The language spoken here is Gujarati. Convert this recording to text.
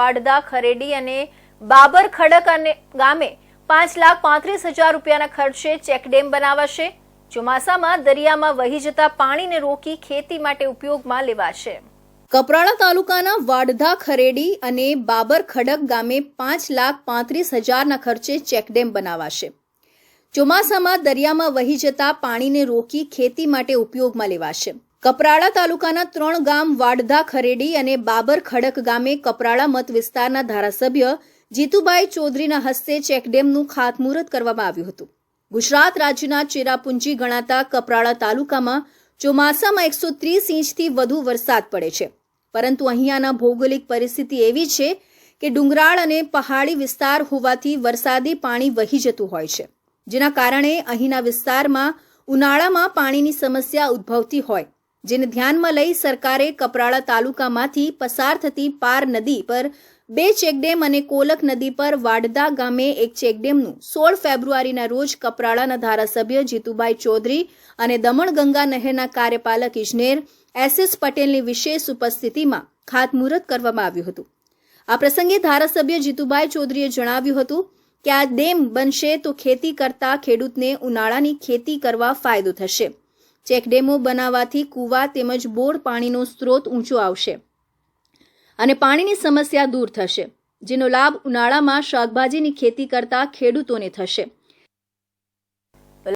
વાડદા, ખરેડી અને બાબર ખડક અને ગામે પાંચ લાખ પાંત્રીસ હજાર રૂપિયાના ખર્ચે ચેકડેમ બનાવાશે. ચોમાસામાં દરિયામાં વહી જતા પાણીને રોકી ખેતી માટે ઉપયોગમાં લેવાશે. કપરાળા તાલુકાના વાડધા, ખરેડી અને બાબર ખડક ગામે પાંચ લાખ પાંત્રીસ હજારના ખર્ચે ચેકડેમ બનાવાશે. ચોમાસામાં દરિયામાં વહી જતા પાણીને રોકી ખેતી માટે ઉપયોગમાં લેવાશે. કપરાળા તાલુકાના ત્રણ ગામ વાડધા ખરેડી અને બાબર ખડક ગામે કપરાળા મત વિસ્તારના ધારાસભ્ય જીતુભાઈ ચૌધરીના હસ્તે ચેકડેમનું ખાતમુહૂર્ત કરવામાં આવ્યું હતું. ગુજરાત રાજ્યના ચેરાપુંજી ગણાતા કપરાળા તાલુકામાં ચોમાસામાં એકસો ત્રીસ ઇંચથી વધુ વરસાદ પડે છે. પરંતુ અહીંયાના ભૌગોલિક પરિસ્થિતિ એવી છે કે ડુંગરાળ અને પહાડી વિસ્તાર હોવાથી વરસાદી પાણી વહી જતું હોય છે. જેના કારણે અહીંના વિસ્તારમાં ઉનાળામાં પાણીની સમસ્યા ઉદ્ભવતી હોય જેને ધ્યાનમાં લઈ સરકારે કપરાળા તાલુકામાંથી પસાર થતી પાર નદી પર બે ચેકડેમ અને કોલક નદી પર વાડદા ગામે એક ચેકડેમનું સોળ ફેબ્રુઆરીના રોજ કપરાળાના ધારાસભ્ય જીતુભાઈ ચૌધરી અને દમણગંગા નહેરના કાર્યપાલક ઇજનેર એસ પટેલની વિશેષ ઉપસ્થિતિમાં ખાતમુહૂર્ત કરવામાં આવ્યું હતું. આ પ્રસંગે ધારાસભ્ય જીતુભાઈ ચૌધરીએ જણાવ્યું હતું કે આ ડેમ બનશે તો ખેતી કરતા ખેડૂતને ઉનાળાની ખેતી કરવા ફાયદો થશે. ચેકડેમો બનાવવાથી કૂવા તેમજ બોર પાણીનો સ્ત્રોત ઊંચો આવશે અને પાણીની સમસ્યા દૂર થશે, જેનો લાભ ઉનાળામાં શાકભાજીની ખેતી કરતા ખેડૂતોને થશે.